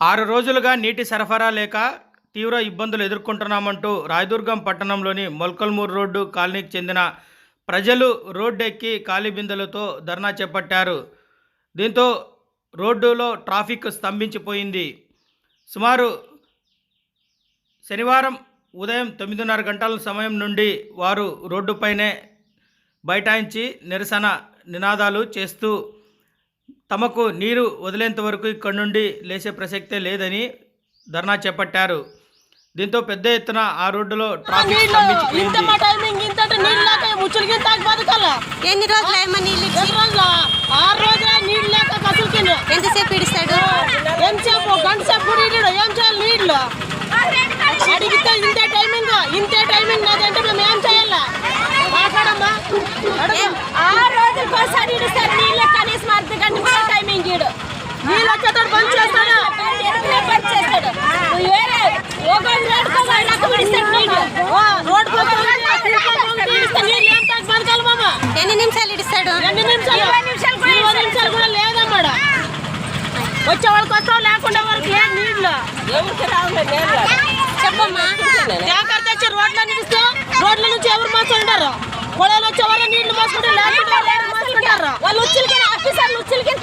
ఆరు రోజులుగా నీటి సరఫరా లేక తీవ్ర ఇబ్బందులు ఎదుర్కొంటున్నామంటూ రాయదుర్గం పట్టణంలోని మొల్కల్మూర్ రోడ్డు కాలనీకి చెందిన ప్రజలు రోడ్డెక్కి కాలిబిందెలతో బిందెలతో ధర్నా చేపట్టారు. దీంతో రోడ్డులో ట్రాఫిక్ స్తంభించిపోయింది. సుమారు శనివారం ఉదయం తొమ్మిదిన్నర గంటల సమయం నుండి వారు రోడ్డుపైనే బైఠాయించి నిరసన నినాదాలు చేస్తూ తమకు నీరు వదిలేంత వరకు ఇక్కడి నుండి లేచే ప్రసక్తే లేదని ధర్నా చేపట్టారు. దీంతో పెద్ద ఎత్తున ఆ రోడ్డులో ట్రాఫిక్ ఎన్ని రోజులు ఏమో నీళ్ళు ఆరు రోజులే నీళ్ళు లేక ఎంతసేపు ఇడుస్తాడు? ఏం సేపు గంట సేపు కూడా ఇల్లు ఏం చేయాలి నీళ్ళు? అడిగితే ఇంతే టైమింగ్ ఇంతే టైమింగ్ నాదంటే మేము ఏం చేయాలా? మాట్లాడమ్మా. ఆరు రోజులకోసారి ఇడుస్తారు నీళ్ళు కనీసం అర్ధ గంట కూడా టైమింగ్ ఇడు నీళ్ళు వచ్చేటప్పుడు బంద్ చేస్తాడు. వేరే ఇస్తాడు నీళ్ళు. రోడ్ బతకాలి మామ? ఎన్ని నిమిషాలు ఇడుస్తాడు? రెండు నిమిషాలు? ఇరవై నిమిషాలు కూడా ఇరవై నిమిషాలు కూడా లేదమ్మా వచ్చే వాళ్ళకి వస్తాం లేకుండా వాళ్ళకి లేదు నీళ్ళు. ఎవరికి రావులే చెప్పమ్మా. తెచ్చి రోడ్ల నిలిస్తే రోడ్ల నుంచి ఎవరు మోసుకుంటారు గొడవలు వచ్చే వాళ్ళు నీళ్ళు మోసుకుంటారు లేకుంటే ఎవరు మోసుకుంటారు వాళ్ళు ఉచ్చులకి ఆఫీసర్లు ఉచ్చులకి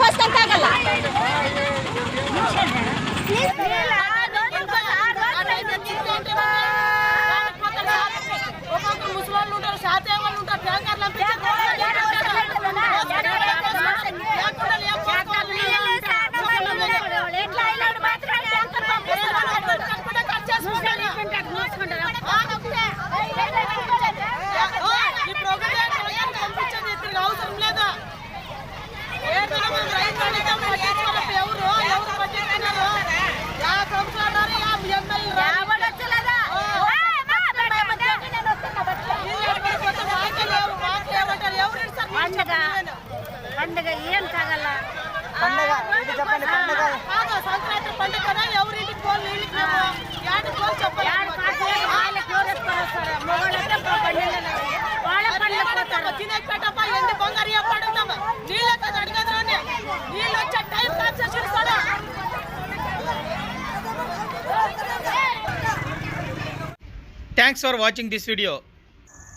పండుగ ఏం తాగల సంక్రాంతి పండుగ కదా ఎవరింటికి పోలు నీళ్ళకి మేము యాడికి పోలు చెప్పాలి వాళ్ళ పండుగ పోతారు తినేకి పెట్టప్ప ఎండి బంగారు ఏం పడుతామా నీళ్ళే కదా అడిగేది నీళ్ళు వచ్చే టైం కాన్సెస్ ఇస్తాడా thanks for watching this video